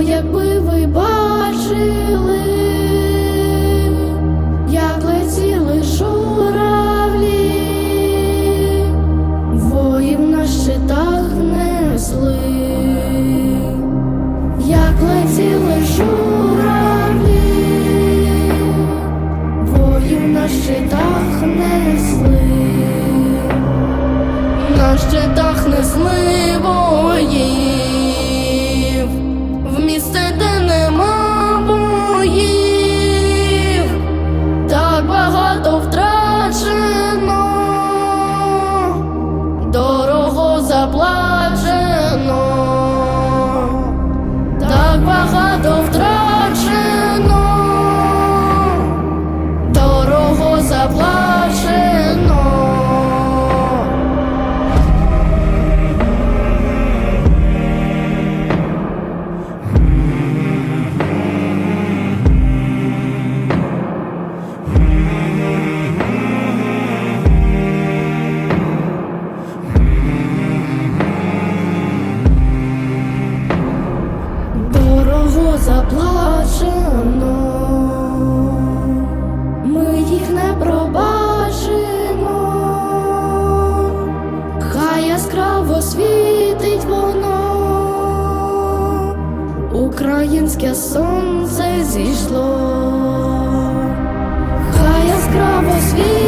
Якби ви бачили, заплачено, ми їх не пробачимо, хай яскраво світить воно, українське сонце зійшло, хай яскраво світить